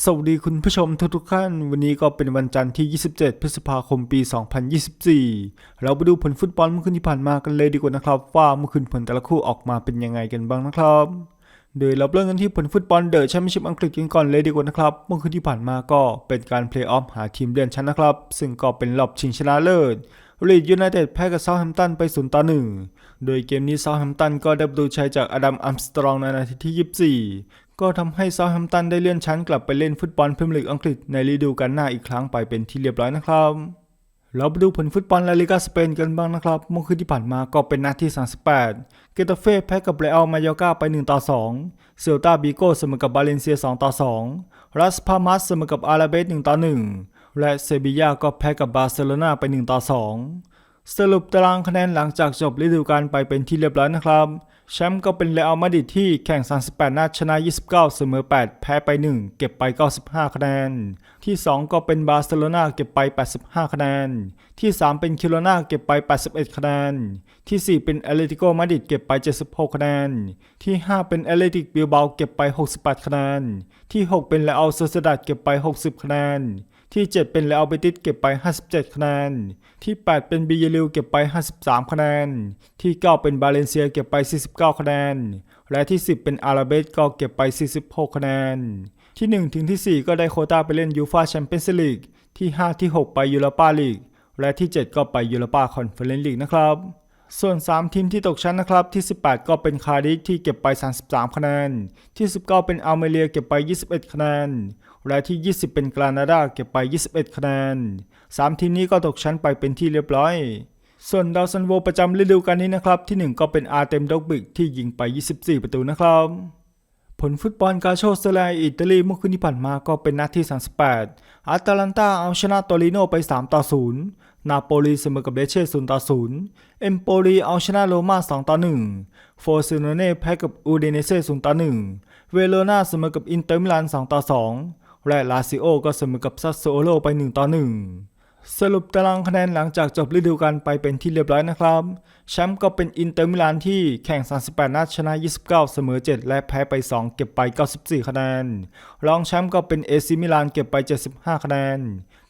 สวัสดีคุณผู้ชมทุกทุกๆท่าน วันนี้ก็เป็นวันจันทร์ที่ 27 พฤษภาคมปี 2024 เราไปดูผลฟุตบอลเมื่อคืนที่ผ่านมากันเลยดีกว่านะครับ ว่าเมื่อคืนผลแต่ละคู่ออกมาเป็นยังไงกันบ้างนะครับ โดยเราเริ่มกันที่ผลฟุตบอลเดอะแชมเปี้ยนชิพอังกฤษกันก่อนเลยดีกว่านะครับ เมื่อคืนที่ผ่านมาก็เป็นการเพลย์ออฟหาทีมเลื่อนชั้นนะครับ ซึ่งก็เป็นรอบชิงชนะเลิศลีดยูไนเต็ดแพ้กับเซาท์แฮมป์ตันไป0ต่อ1โดยเกมนี้เซาท์แฮมป์ตันก็ได้ประตูชัยจากอดัมอัมสตรองในนาทีที่24 ก็ทำให้เซาท์แฮมตันได้เลื่อนชั้นกลับไปเล่นฟุตบอลพรีเมียร์ลีกอังกฤษในฤดูกาลหน้าอีกครั้งไปเป็นที่เรียบร้อยนะครับ เราไปดูผลฟุตบอลลาลิกาสเปนกันบ้างนะครับ เมื่อคืนที่ผ่านมาก็เป็นนัดที่ 38 เกตาเฟ่แพ้กับเรอัลมายอกาไป 1 ต่อ 2 เซลตาบิโกเสมอกับบาเลนเซีย 2 ต่อ 2 รัสพามัสเสมอกับอาราเบส 1 ต่อ 1 และเซบียาก็แพ้กับบาร์เซโลนาไป 1 ต่อ 2 สรุปตารางคะแนนหลังจากจบฤดูกาลไปเป็นที่เรียบร้อยนะครับ แชมป์ก็เป็นเรอัลมาดริดที่แข่ง 38 นัดชนะ 29 เสมอ 8 แพ้ไป 1 เก็บไป 95 คะแนน ที่ 2 ก็เป็นบาร์เซโลนาเก็บไป 85 คะแนน ที่ 3 เป็นคิโรนาเก็บไป 81 คะแนน ที่ 4 เป็นแอตเลติโกมาดริดเก็บไป 76 คะแนน ที่ 5 เป็นแอตเลติกบิลเบาเก็บไป 68 คะแนน ที่ 6 เป็นเรอัลโซเซดัดเก็บไป 60 คะแนน ที่ 7 เป็นเรอัลเบติสเก็บไป 57 คะแนน ที่ 8 เป็นบีเยลิวเก็บไป 53 คะแนน ที่ 9 เป็นบาเลนเซียเก็บไป 49 คะแนน และที่ 10 เป็นอาราเบสก็เก็บไป 46 คะแนน ที่ 1 ถึงที่ 4 ก็ได้โคต้าไปเล่นยูฟาแชมเปี้ยนส์ลีกที่ 5 ที่ 6 ไปยูโรปาลีกและที่ 7 ก็ไปยูโรปาคอนเฟอเรนซ์ลีกนะครับ ส่วน 3 ทีมที่ตกชั้นนะครับที่ 18 ก็เป็นคาร์ดิฟที่เก็บไป 33 คะแนน ที่ 19 เป็นอัลเมเรียเก็บไป 21 คะแนน และที่ 20 เป็นกรานาดาเก็บไป 21 คะแนน 3 ทีมนี้ก็ตกชั้นไปเป็นที่เรียบร้อย ส่วนดาวซันโวประจำฤดูกาลนี้นะครับที่ 1 ก็เป็นอาร์เต็มด็อกบิกที่ยิงไป 24 ประตูนะครับผลฟุตบอลกาโชเซเลอิตาลีเมื่อคืนที่ผ่านมาก็เป็นนัดที่ 38อาตาลันตาเอาชนะโตริโนไป 3 ต่อ 0 นาโปลีเสมอกับเลเช่0ต่อ0เอมโปลีเอาชนะโรม่า2ต่อ1โฟร์ซิโนเน่แพ้กับอูเดเนเซ่0ต่อ1เวโรนาเสมอกับอินเตอร์มิลาน2ต่อ2และลาซิโอก็เสมอกับซัสโซโลไป1ต่อ1สรุปตารางคะแนนหลังจากจบฤดูกาลไปเป็นที่เรียบร้อยนะครับ แชมป์ก็เป็นอินเตอร์มิลานที่แข่ง 38 นัดชนะ 29 เสมอ 7 และแพ้ไป 2 เก็บไป 94 คะแนน รองแชมป์ก็เป็นเอซิมิลานเก็บไป 75 คะแนน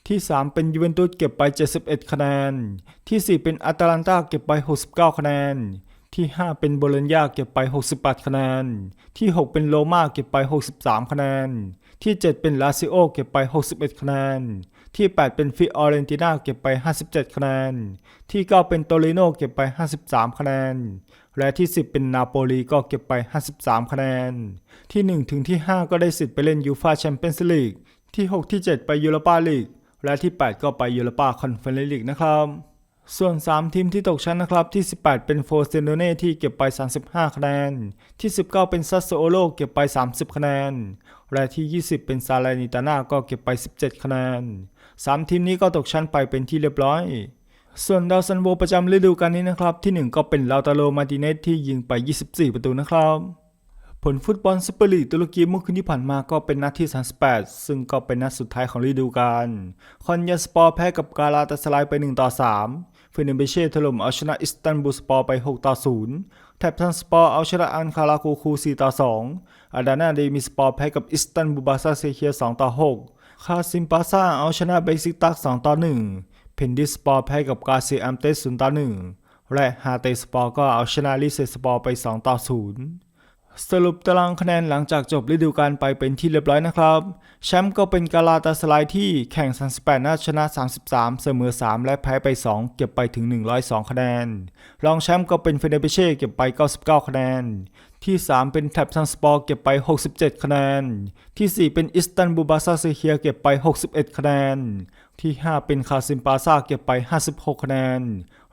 ที่ 3 เป็นยูเวนตุสเก็บไป 71 คะแนน ที่ 4 เป็นอาตาลันตาเก็บไป 69 คะแนน ที่ 5 เป็นโบโลญญาเก็บไป 68 คะแนน ที่ 6 เป็นโรมาเก็บไป 63 คะแนน ที่ 7 เป็นลาซิโอเก็บไป 61 คะแนน ที่ 8 เป็นฟิออเรนตินาเก็บไป 57 คะแนน ที่ 9 เป็นโตริโนเก็บไป 53 คะแนน และที่ 10 เป็นนาโปลีก็เก็บไป 53 คะแนน ที่ 1 ถึงที่ 5 ก็ได้สิทธิ์ไปเล่นยูฟาแชมเปี้ยนส์ลีก ที่ 6 ที่ 7 ไปยูโรปาลีก และที่ 8 ก็ไปยูโรปาคอนเฟอเรนซ์ลีกนะครับ ส่วน 3 ทีมที่ตกชั้นนะครับ ที่ 18 เป็นโฟเซโนเน่ที่เก็บไป 35 คะแนน ที่ 19 เป็นซัสโซโอโลเก็บไป 30 คะแนน และที่ 20 เป็นซาลานิตาน่าก็เก็บไป 17 คะแนน 3 ทีมนี้ก็ตกชั้นไปเป็นที่เรียบร้อยส่วนดาวซันโวประจำฤดูกาลนี้นะครับ ที่ 1 ก็เป็นลาตาโลมาติเนสที่ยิงไป 24 ประตูนะครับ ผลฟุตบอลซูเปอร์ลีกตุรกีเมื่อคืนที่ผ่านมาก็เป็นนัดที่ 38 ซึ่งก็เป็นนัดสุดท้ายของฤดูกาล คอนยาสปอร์แพ้กับกาลาตาสลายไป1ต่อ3เฟเนเบเช่ถล่มเอาชนะอิสตันบูลสปอร์ไป6ต่อ0แทบทันสปอร์เอาชนะอันคาราโกคู4ต่อ2อาดานาเดมิสปอร์แพ้กับอิสตันบูลบาซาเซเคีย2ต่อ6คาซิมปาซาเอาชนะเบซิกตัก2ต่อ1เพนดิสปอร์แพ้กับกาเซอัมเตส0ต่อ1และฮาเตสปอร์ก็เอาชนะลิเซสปอร์ไป2ต่อ0 สรุปตารางคะแนนหลังจากจบฤดูกาลไปเป็นที่เรียบร้อยนะครับ แชมป์ก็เป็นกาลาตาสลายที่แข่ง 38 นัดชนะ 33 เสมอ 3 และแพ้ไป 2 เก็บไปถึง 102 คะแนน รองแชมป์ก็เป็นเฟเนเบเช่เก็บไป 99 คะแนน ที่ 3 เป็นแท็บซันสปอร์เก็บไป 67 คะแนน ที่ 4 เป็นอิสตันบูบาซาเซเคียเก็บไป 61 คะแนน ที่ 5 เป็นคาซิมปาซาเก็บไป 56 คะแนน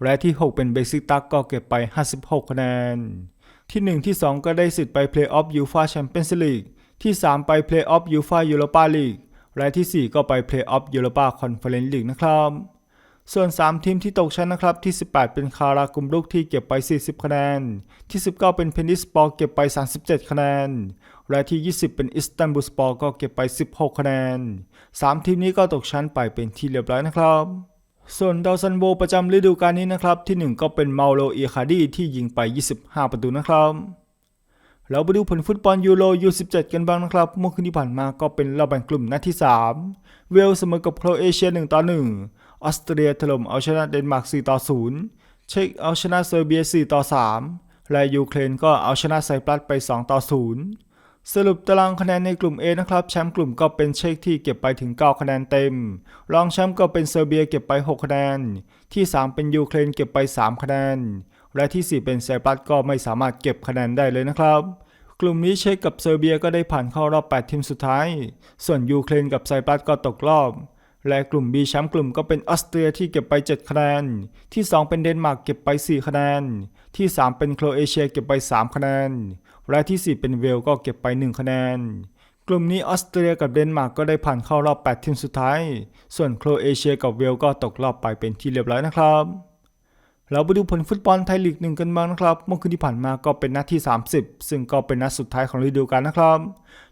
และที่ 6 เป็นเบซิกตักก็เก็บไป 56 คะแนน ที่ 1 ที่ 2 ก็ได้สิทธิ์ไปเพลย์ออฟยูฟาแชมเปี้ยนส์ลีกที่ 3 ไปเพลย์ออฟยูฟายูโรปาลีกและที่ 4 ก็ไปเพลย์ออฟยูโรปาคอนเฟอเรนซ์ลีกนะครับ ส่วน 3 ทีมที่ตกชั้นนะครับ ที่ 18 เป็นคารากุมลุกที่เก็บไป 40 คะแนน ที่ 19 เป็นเพนิสปอร์เก็บไป 37 คะแนน และที่ 20 เป็นอิสตันบูลสปอร์ก็เก็บไป 16 คะแนน 3 ทีมนี้ก็ตกชั้นไปเป็นที่เรียบร้อยนะครับ ส่วนดาวซันโวประจำฤดูกาลนี้นะครับ ที่ 1 ก็เป็นเมาโลเอคาดีที่ยิงไป 25 ประตูนะครับ เราไปดูผลฟุตบอลยูโร U17 กันบ้างนะครับ เมื่อคืนที่ผ่านมาก็เป็นรอบแบ่งกลุ่มนัดที่ 3 เวลเสมอกับโครเอเชีย 1 ต่อ 1 ออสเตรียถล่มเอาชนะเดนมาร์ก 4 ต่อ 0 เช็กเอาชนะเซอร์เบีย 4 ต่อ 3 และยูเครนก็เอาชนะไซปรัสไป 2 ต่อ 0 สรุปตารางคะแนนในกลุ่ม A นะครับ แชมป์กลุ่มก็เป็นเช็กที่เก็บไปถึง 9 คะแนนเต็ม รองแชมป์ก็เป็นเซอร์เบียเก็บไป 6 คะแนน ที่ 3 เป็นยูเครนเก็บไป 3 คะแนน และที่ 4 เป็นไซปรัสก็ไม่สามารถเก็บคะแนนได้เลยนะครับ กลุ่มนี้เช็กกับเซอร์เบียก็ได้ผ่านเข้ารอบ 8 ทีมสุดท้าย ส่วนยูเครนกับไซปรัสก็ตกรอบ และกลุ่ม B แชมป์กลุ่มก็เป็นออสเตรียที่เก็บไป 7 คะแนน ที่ 2 เป็นเดนมาร์กเก็บไป 4 คะแนน ที่ 3 เป็นโครเอเชียเก็บไป 3 คะแนน และที่ 4 เป็นเวลก็เก็บไป 1 คะแนน กลุ่มนี้ออสเตรียกับเดนมาร์กก็ได้ผ่านเข้ารอบ 8 ทีมสุดท้าย ส่วนโครเอเชียกับเวลก็ตกรอบไปเป็นที่เรียบร้อยนะครับเราไปดูผลฟุตบอลไทยลีกหนึ่งกันบ้างนะครับ เมื่อคืนที่ผ่านมาก็เป็นนัดที่ 30 ซึ่งก็เป็นนัดสุดท้ายของฤดูกาลนะครับ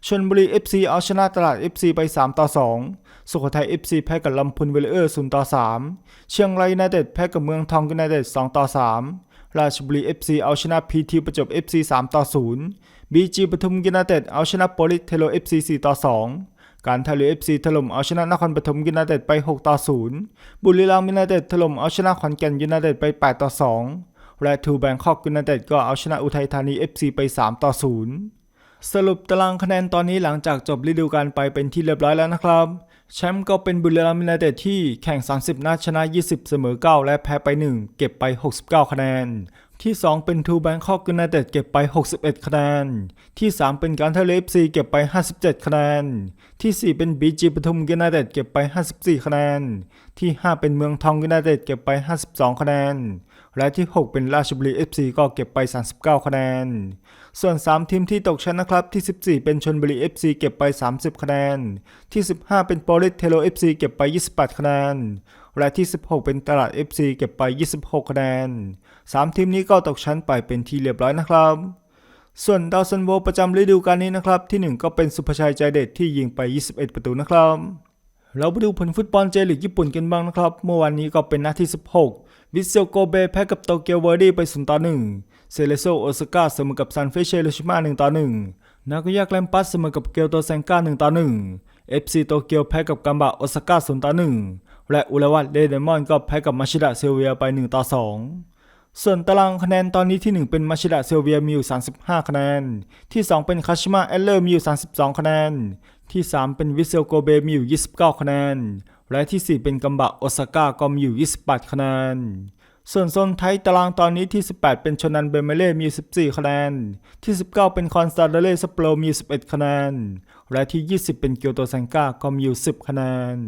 ชลบุรี FC เอาชนะตลาด FC ไป 3 ต่อ 2 สุโขทัย FC แพ้กับลำพูนเวลเลอร์0ต่อ 3 เชียงรายยูไนเต็ดแพ้กับเมืองทองยูไนเต็ด2ต่อ 3 ราชบุรี FC เอาชนะ PT ประจบ FC 3 ต่อ 0 BG ปทุมยูไนเต็ดเอาชนะโปลิสเทโล FC 4 ต่อ 2 การท่าเรือ FC ถล่มเอาชนะนครปฐมยูไนเต็ดไป 6 ต่อ 0 บุรีรัมย์ยูไนเต็ดถล่มเอาชนะขอนแก่นยูไนเต็ดไป 8 ต่อ 2 และทูแบงคอกยูไนเต็ดก็เอาชนะอุทัยธานี FC ไป 3 ต่อ 0 สรุปตารางคะแนนตอนนี้หลังจากจบฤดูกาลไปเป็นที่เรียบร้อยแล้วนะครับ แชมป์ก็เป็นบุรีรัมย์ยูไนเต็ดที่แข่ง 30 นัดชนะ 20 เสมอ 9 และแพ้ไป 1 เก็บไป 69 คะแนน ที่ 2 เป็นทูแบงคอกยูไนเต็ดเก็บไป 61 คะแนน ที่ 3 เป็นการท่าเรือ FC เก็บไป 57 คะแนน ที่ 4 เป็นบีจีปทุมยูไนเต็ดเก็บไป 54 คะแนน ที่ 5 เป็นเมืองทองยูไนเต็ดเก็บไป 52 คะแนน และที่ 6 เป็นราชบุรี FC ก็เก็บไป 39 คะแนน ส่วน 3 ทีมที่ตกชั้นนะครับ ที่ 14 เป็นชนบุรี FC เก็บไป 30 คะแนน ที่ 15 เป็นโปลิสเทโล FC เก็บไป 28 คะแนน และที่ 16 เป็นตลาด FC เก็บไป 26 คะแนน 3 ทีมนี้ก็ตกชั้นไปเป็นที่เรียบร้อยนะครับ ส่วนดาวซันโวประจำฤดูกาลนี้นะครับ ที่ 1 ก็เป็นสุภชัยใจเด็ดที่ยิงไป 21 ประตูนะครับเราไปดูผลฟุตบอลเจลีกญี่ปุ่นกันบ้างนะครับ เมื่อวานนี้ก็เป็นนัดที่ 16 วิเซโกเบแพ้กับโตเกียวเวอร์ดี้ไป0ต่อ1เซเลโซโอซาก้าเสมอกับซันเฟเชโรชิมา1ต่อ1นาโกย่าแกลมปัสเสมอกับเกียวโตเซงก้า1ต่อ1 FC โตเกียวแพ้กับกัมบะโอซาก้า0ต่อ1 และอุระวัตเดเดมอนก็แพ้กับมาชิดะเซลเวียไป 1 ต่อ 2 ส่วนตารางคะแนนตอนนี้ที่ 1 เป็นมาชิดะเซลเวียมีอยู่ 35 คะแนน ที่ 2 เป็นคาชิมะเอลเลอร์มีอยู่ 32 คะแนน ที่ 3 เป็นวิเซลโกเบมีอยู่ 29 คะแนน และที่ 4 เป็นกัมบะโอซาก้าก็มีอยู่ 28 คะแนนส่วนโซนไทยตารางตอนนี้ที่ 18 เป็นชนันเบเมเล่มี 14 คะแนน ที่ 19 เป็นคอนสตาเดเล่สโปรมี 11 คะแนน และที่ 20 เป็นเกียวโตซังก้าก็มีอยู่ 10 คะแนน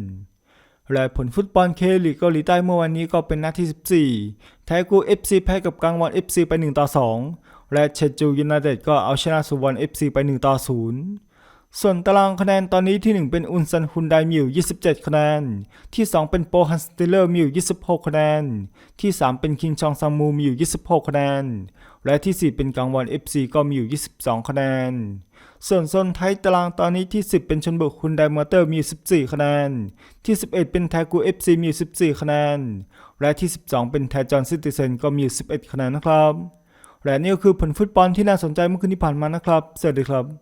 และผลฟุตบอลเคลีกเกาหลีใต้เมื่อวันนี้ก็เป็นนัดที่ 14 ไทกู FC แพ้กับกังวอน FC ไป 1 ต่อ 2 และเชจูยูไนเต็ดก็เอาชนะสุวรรณ FC ไป 1 ต่อ 0 ส่วนตารางคะแนนตอนนี้ที่ 1 เป็นอุนซันฮุนไดมีอยู่27 คะแนน ที่ 2 เป็นโปฮันสติเลอร์มีอยู่26 คะแนน ที่ 3 เป็นคิงชองซัมมูมีอยู่26 คะแนน และที่ 4 เป็นกังวอน FC ก็มีอยู่22 คะแนน ส่วนโซนไทยตารางตอนนี้ที่ 10 เป็นชนบุรีฮุนไดมอเตอร์มีอยู่14 คะแนน ที่ 11 เป็นไทกู FC มีอยู่14 คะแนน และที่ 12 เป็นไทจอนซิติเซนก็มีอยู่11 คะแนนนะครับ และนี่ก็คือผลฟุตบอลที่น่าสนใจเมื่อคืนที่ผ่านมานะครับ สวัสดีครับ